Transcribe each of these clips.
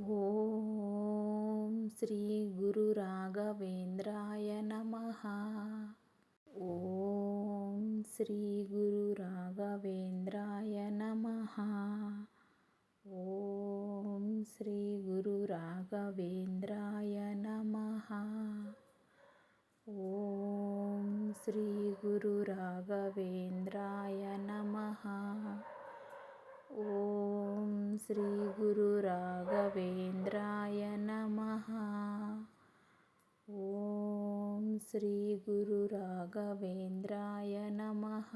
ॐ श्रीगुरुराघवेन्द्राय नमः। ॐ श्रीगुरुराघवेन्द्राय नमः। ॐ श्रीगुरुराघवेन्द्राय नमः। ॐ श्रीगुरुराघवेन्द्राय नमः ॐ श्रीगुरुराघवेन्द्राय नमः। ॐ श्रीगुरुराघवेन्द्राय नमः।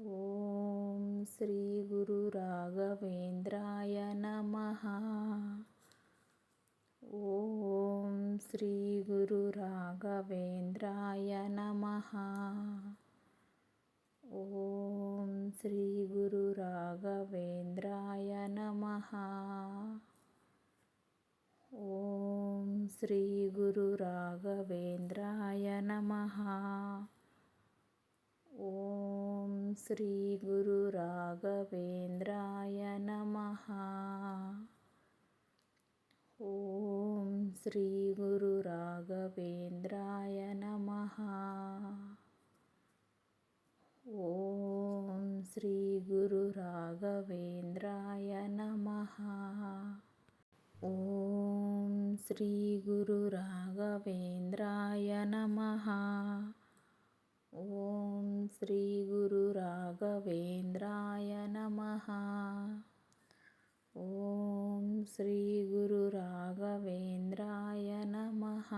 ॐ श्रीगुरुराघवेन्द्राय नमः। ॐ श्रीगुरुराघवेन्द्राय नमः ॐ श्रीगुरुराघवेन्द्राय नमः। ॐ श्रीगुरुराघवेन्द्राय नमः। ॐ श्रीगुरुराघवेन्द्राय नमः। ॐ श्रीगुरुराघवेन्द्राय नमः ॐ श्रीगुरुराघवेन्द्राय नमः। ॐ श्रीगुरुराघवेन्द्राय नमः। ॐ श्रीगुरुराघवेन्द्राय नमः। ॐ श्रीगुरुराघवेन्द्राय नमः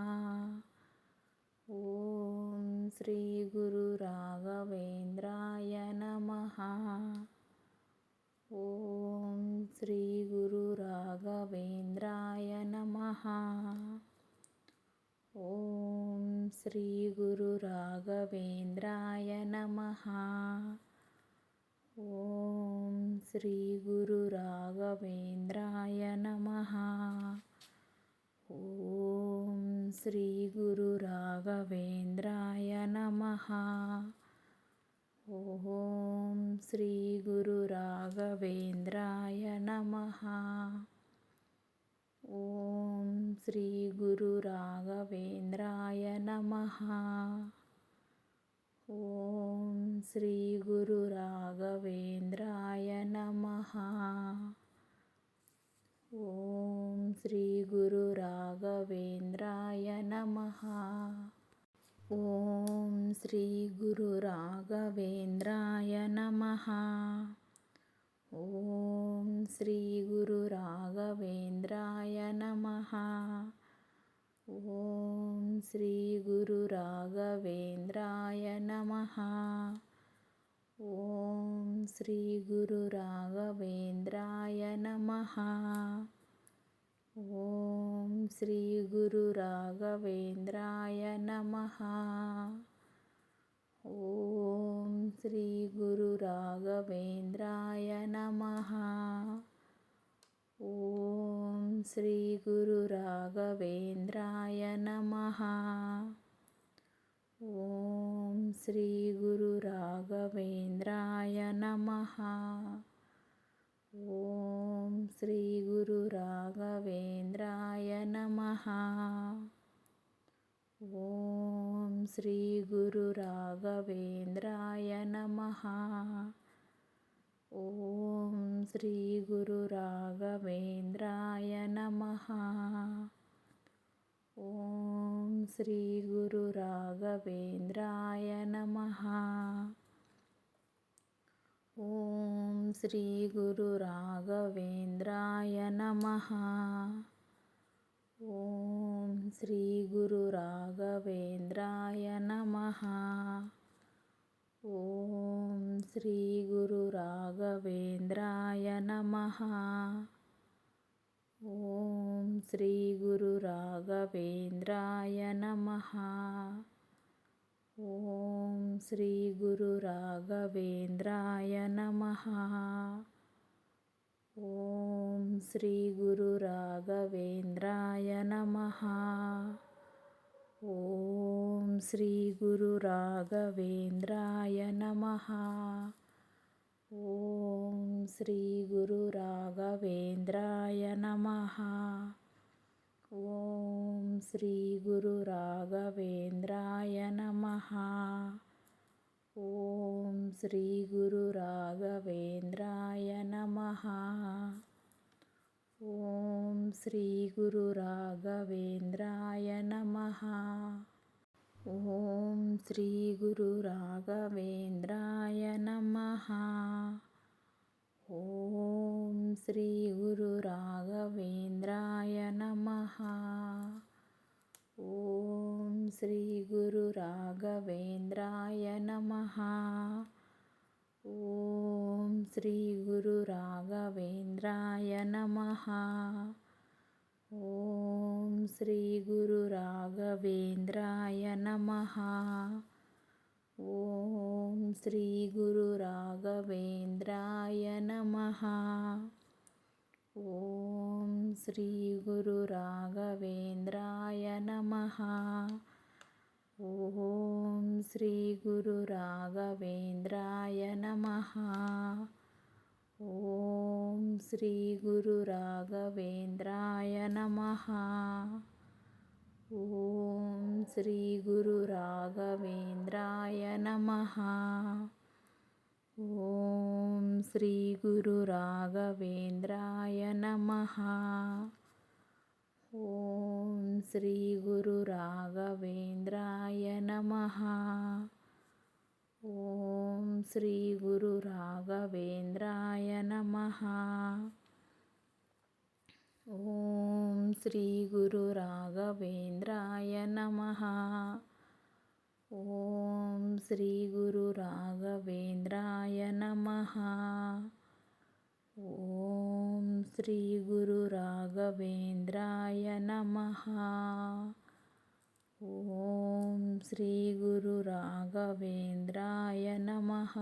ॐ श्रीगुरुराघवेन्द्राय नमः। ॐ श्रीगुरुराघवेन्द्राय नमः। ॐ श्रीगुरुराघवेन्द्राय नमः। ॐ श्रीगुरुराघवेन्द्राय नमः శ్రీ గురు రాఘవేంద్రాయ నమ. ఓం శ్రీ గురు రాఘవేంద్రాయ నమ. ఓం శ్రీ గురు రాఘవేంద్రాయ నమ. ఓం శ్రీ గురు రాఘవేంద్రాయ నమ. ఓం శ్రీ గురు नमः। ॐ श्रीगुरुराघवेन्द्राय नमः। ॐ श्रीगुरुराघवेन्द्राय नमः। ॐ श्रीगुरुराघवेन्द्राय नमः। ॐ श्रीगुरुराघवेन्द्राय नमः ॐ श्रीगुरुराघवेन्द्राय नमः। ॐ श्रीगुरुराघवेन्द्राय नमः। ॐ श्रीगुरुराघवेन्द्राय नमः। ॐ श्रीगुरुराघवेन्द्राय नमः ॐ श्रीगुरुराघवेन्द्राय नमः। ॐ श्रीगुरुराघवेन्द्राय नमः। ॐ श्रीगुरुराघवेन्द्राय नमः। ॐ श्रीगुरुराघवेन्द्राय नमः श्रीगुरुराघवेन्द्राय नमः। ॐ श्रीगुरुराघवेन्द्राय नमः। ॐ श्रीगुरुराघवेन्द्राय नमः। ॐ श्रीगुरुराघवेन्द्राय नमः ॐ श्रीगुरुराघवेन्द्राय नमः। ॐ श्रीगुरुराघवेन्द्राय नमः। ॐ श्रीगुरुराघवेन्द्राय नमः। ॐ श्रीगुरुराघवेन्द्राय नमः ॐ श्रीगुरुराघवेन्द्राय नमः। ॐ श्रीगुरुराघवेन्द्राय नमः। ॐ श्रीगुरुराघवेन्द्राय नमः। ॐ श्रीगुरुराघवेन्द्राय नमः। ॐ श्रीगुरुराघवेन्द्राय नमः। ॐ श्रीगुरुराघवेन्द्राय नमः। ॐ श्रीगुरुराघवेन्द्राय नमः। ॐ श्रीगुरुराघवेन्द्राय नमः। ॐ श्रीगुरुराघवेन्द्राय नमः। ॐ श्रीगुरुराघवेन्द्राय नमः। ॐ श्रीगुरुराघवेन्द्राय नमः। ॐ श्रीगुरुराघवेन्द्राय नमः। ॐ श्रीगुरुराघवेन्द्राय नमः। ॐ श्रीगुरुराघवेन्द्राय नमः। ॐ श्रीगुरुराघवेन्द्राय नमः। ॐ श्रीगुरुराघवेन्द्राय नमः। ॐ श्रीगुरुराघवेन्द्र नमः। ॐ श्रीगुरुराघवेन्द्राय नमः। ॐ श्रीगुरुराघवेन्द्राय नमः। ॐ श्रीगुरुराघवेन्द्राय नमः।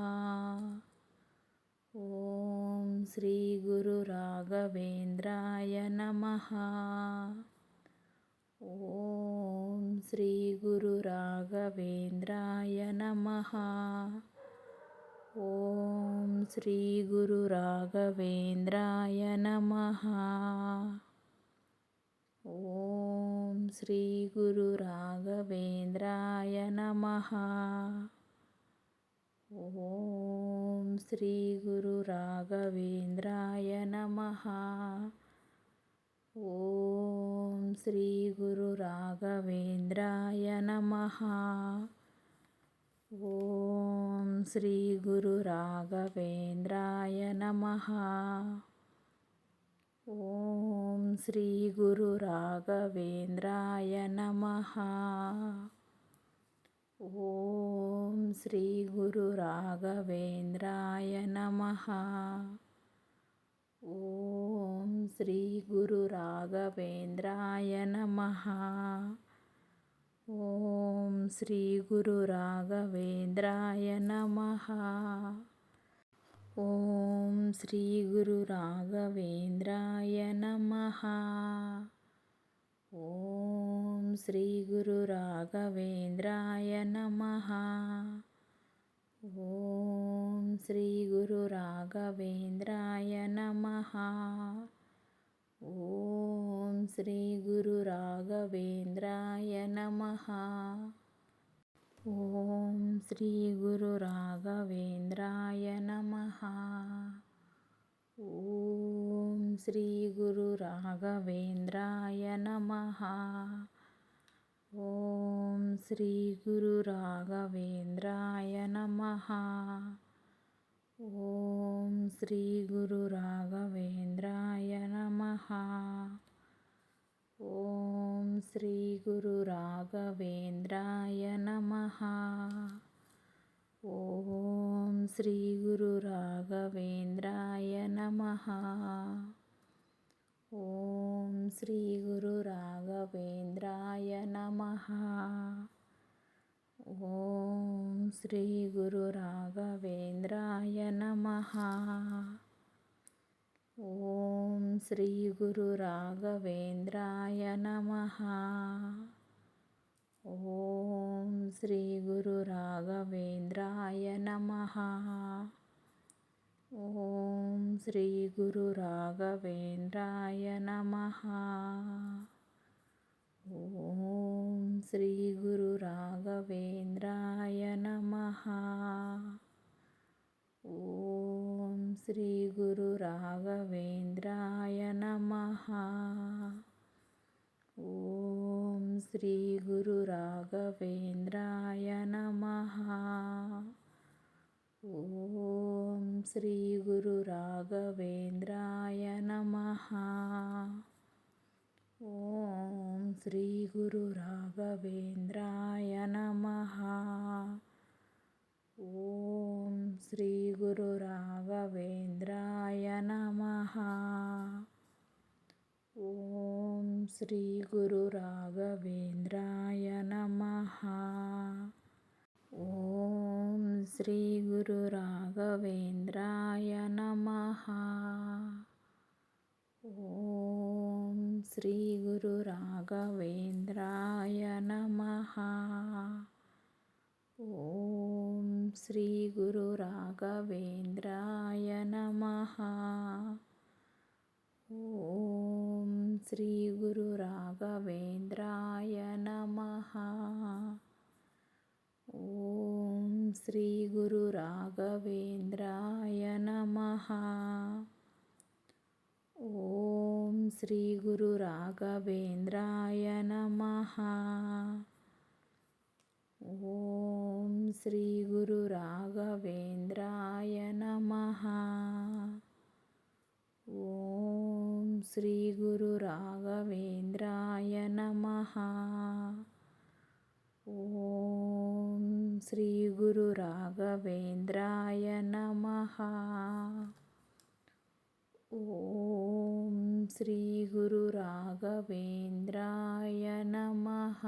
ॐ श्रीगुरुराघवेन्द्राय नमः। ॐ श्रीगुरुराघवेन्द्राय नमः। ॐ श्रीगुरुराघवेन्द्राय नमः। ॐ श्रीगुरुराघवेन्द्राय नमः। ॐ श्रीगुरुराघवेन्द्राय नमः। ॐ श्रीगुरुराघवेन्द्राय नमः। ॐ श्रीगुरुराघवेन्द्राय नमः। ॐ श्रीगुरुराघवेन्द्राय नमः। ॐ श्रीगुरुराघवेन्द्राय नमः। ఓం శ్రీ గురు రాఘవేంద్రాయ నమ. ఓం శ్రీ గురు రాఘవేంద్రాయ నమ. ఓం శ్రీ గురు రాఘవేంద్రాయ నమ. ఓం శ్రీ గురు రాఘవేంద్రాయ నమ. ఓం శ్రీ గురు రాఘవేంద్రాయ य नमः। ॐ श्रीगुरुराघवेन्द्राय नमः। ॐ श्रीगुरुराघवेन्द्राय नमः। ॐ श्रीगुरुराघवेन्द्राय नमः। ॐ श्रीगुरुराघवेन्द्राय नमः। ॐ श्रीगुरुराघवेन्द्राय नमः। ॐ श्रीगुरुराघवेन्द्राय नमः। ॐ श्रीगुरुराघवेन्द्राय नमः। ॐ श्रीगुरुराघवेन्द्राय नमः। ॐ श्रीगुरुराघवेन्द्राय नमः। ॐ श्रीगुरुराघवेन्द्राय नमः। ॐ श्रीगुरुराघवेन्द्राय नमः। ॐ श्रीगुरुराघवेन्द्राय नमः। ॐ श्रीगुरुराघवेन्द्राय नमः। ॐ श्रीगुरुराघवेन्द्राय नमः। ॐ श्रीगुरुराघवेन्द्राय नमः। ॐ श्रीगुरुराघवेन्द्राय नमः ॐ श्रीगुरुराघवेन्द्राय नमः। ॐ श्रीगुरुराघवेन्द्राय नमः। ॐ श्रीगुरुराघवेन्द्राय नमः। ॐ श्रीगुरुराघवेन्द्राय नमः श्रीगुरुराघवेन्द्राय नमः। ॐ श्रीगुरुराघवेन्द्राय नमः। ॐ श्रीगुरुराघवेन्द्राय नमः। ॐ श्रीगुरुराघवेन्द्राय नमः ॐ श्रीगुरुराघवेन्द्राय नमः। ॐ श्रीगुरुराघवेन्द्राय नमः। ॐ श्रीगुरुराघवेन्द्राय नमः। ॐ श्रीगुरुराघवेन्द्राय नमः ॐ श्रीगुरुराघवेन्द्राय नमः